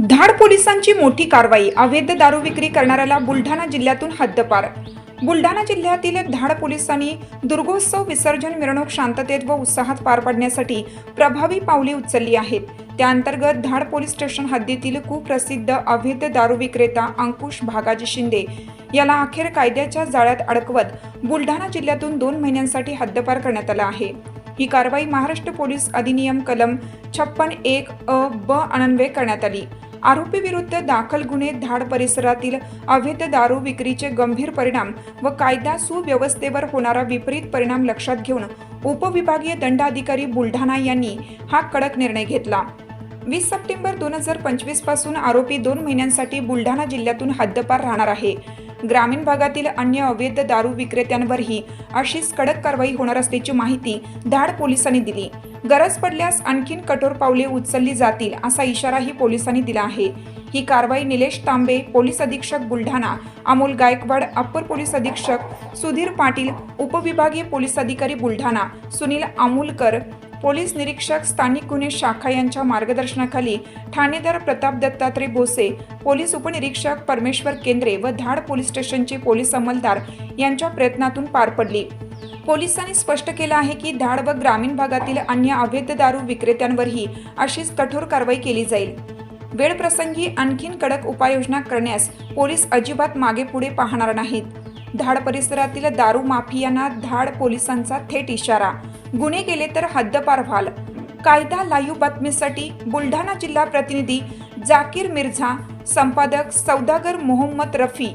धाड पोलिसांची मोठी कारवाई अवैध दारू विक्री करणाऱ्याला बुलढाणा जिल्ह्यातून हद्दपार. बुलढाणा जिल्ह्यातील धाड पोलिसांनी दुर्गोत्सव विसर्जन मिरवणूक शांततेत व उत्साहात पार पाडण्यासाठी प्रभावी पावले उचलली आहेत. त्याअंतर्गत धाड पोलीस स्टेशन हद्दीतील कुप्रसिद्ध अवैध दारू विक्रेता अंकुश भागाजी शिंदे याला अखेर कायद्याच्या जाळ्यात अडकवत बुलढाणा जिल्ह्यातून दोन महिन्यांसाठी हद्दपार करण्यात आला आहे. ही कारवाई महाराष्ट्र पोलीस अधिनियम कलम छप्पन एक अ ब अनन्वये करण्यात आली. आरोपी विरुद्ध दाखल गुन्हे धाड परिसरातील अवैध दारू विक्रीचे गंभीर परिणाम व कायदा सुव्यवस्थेवर होणारा विपरीत परिणाम लक्षात घेऊन उपविभागीय दंडाधिकारी बुलढाणा यांनी हा कडक निर्णय घेतला. वीस सप्टेंबर दोन हजार पंचवीसपासून आरोपी दोन महिन्यांसाठी बुलढाणा जिल्ह्यातून हद्दपार राहणार आहे. ग्रामीण भागातील अन्य अवैध दारू विक्रेत्यांवरही अशीच कडक कारवाई होणार असल्याची माहिती धाड पोलिसांनी दिली. गरज पडल्यास आणखीन कठोर पावले उचलली जातील असा इशाराही पोलिसांनी दिला आहे. ही कारवाई निलेश तांबे पोलीस अधीक्षक बुलढाणा अमोल गायकवाड अप्पर पोलीस अधीक्षक सुधीर पाटील उपविभागीय पोलीस अधिकारी बुलढाणा सुनील आमुलकर पोलीस निरीक्षक स्थानिक गुन्हे शाखा यांच्या मार्गदर्शनाखाली ठाणेदार प्रताप दत्तात्रय भोसे पोलीस उपनिरीक्षक परमेश्वर केंद्रे व धाड पोलीस स्टेशनचे पोलीस अंमलदार यांच्या प्रयत्नातून पार पडली. पोलिसांनी स्पष्ट केलं आहे की धाड व ग्रामीण भागातील अन्य अवैध दारू विक्रेत्यांवरही अशीच कठोर कारवाई केली जाईल. वेळप्रसंगी आणखीन कडक उपाययोजना करण्यास पोलीस अजिबात मागे पुढे पाहणार नाहीत. धाड परिसरातील दारू माफियांना धाड पोलिसांचा थेट इशारा. गुन्हे केले तर हद्दपार व्हाल. कायदा लाईव्ह बातमीसाठी बुलढाणा जिल्हा प्रतिनिधी जाकीर मिर्झा संपादक सौदागर मोहम्मद रफी